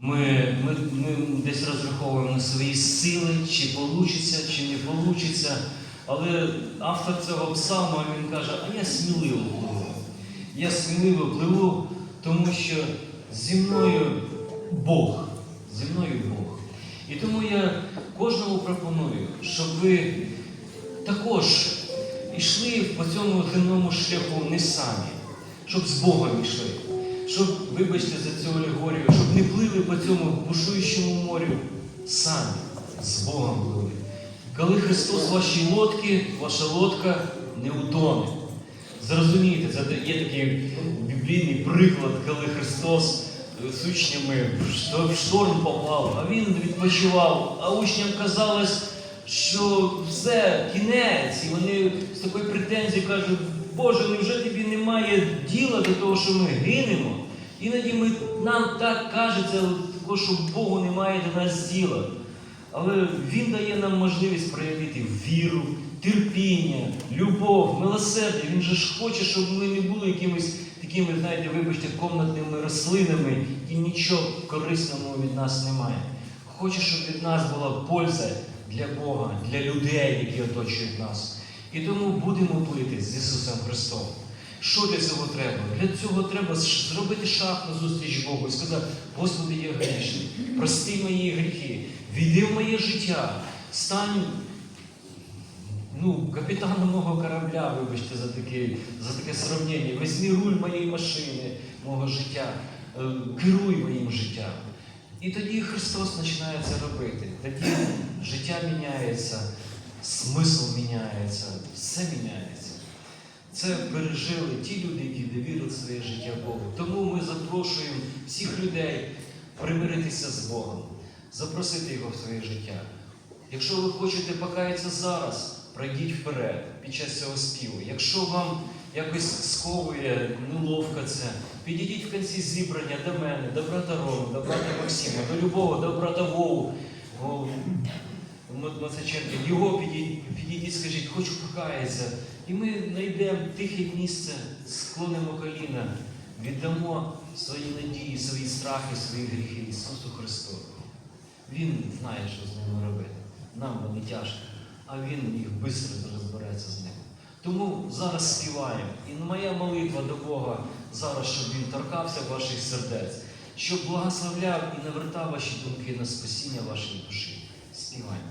Ми, ми, ми десь розраховуємо на свої сили, чи вийде, чи не вийде. Але автор цього псалму він каже, а я сміливо пливу. Я сміливо пливу, тому що зі мною Бог. Зі мною Бог. І тому я кожному пропоную, щоб ви також йшли по цьому земному шляху не самі, щоб з Богом йшли, щоб, вибачте за цю алегорію, щоб не плили по цьому бушуючому морю самі, з Богом плили. Коли Христос вашій лодці, ваша лодка не утоне. Зрозумійте, це є такий біблійний приклад, коли Христос з учнями в шторм попав, а він відпочивав, а учням казалось, що все, кінець, і вони з такою претензією кажуть, Боже, невже тобі немає діла до того, що ми гинемо? Іноді ми, нам так кажеться, також, що Богу немає до нас діла. Але Він дає нам можливість проявити віру, терпіння, любов, милосердя. Він же ж хоче, щоб ми не були якимись такими, знаєте, вибачте, комнатними рослинами, і нічого корисного від нас немає. Хоче, щоб від нас була польза для Бога, для людей, які оточують нас. І тому будемо плити з Ісусом Христом. Що для цього треба? Для цього треба зробити шаг на зустріч Богу і сказати, Господи, я грішний, прости мої гріхи, війди в моє життя, стань ну, капітаном мого корабля, вибачте, за таке, за таке сравнення. Візьми руль моєї машини, мого життя, е, керуй моїм життям. І тоді Христос починає це робити. Тоді життя міняється, смисл міняється, все міняється. Це пережили ті люди, які довірили своє життя Богу. Тому ми запрошуємо всіх людей примиритися з Богом, запросити Його в своє життя. Якщо ви хочете покаятися зараз, пройдіть вперед під час цього співу. Якщо вам якось сковує, неловко це, підійдіть в кінці зібрання до мене, до брата Роми, до брата Максима, до любого, до брата Вову. О, М- Мацаченка, його підійдіть, скажіть, хочу покаятися. І ми знайдемо тихе місце, склонимо коліна, віддамо свої надії, свої страхи, свої гріхи Ісусу Христу. Він знає, що з ними робити. Нам вони тяжко, а Він їх швидко розбереться з ними. Тому зараз співаємо. І моя молитва до Бога зараз, щоб Він торкався ваших сердець, щоб благословляв і навертав ваші думки на спасіння вашої душі. Співаємо.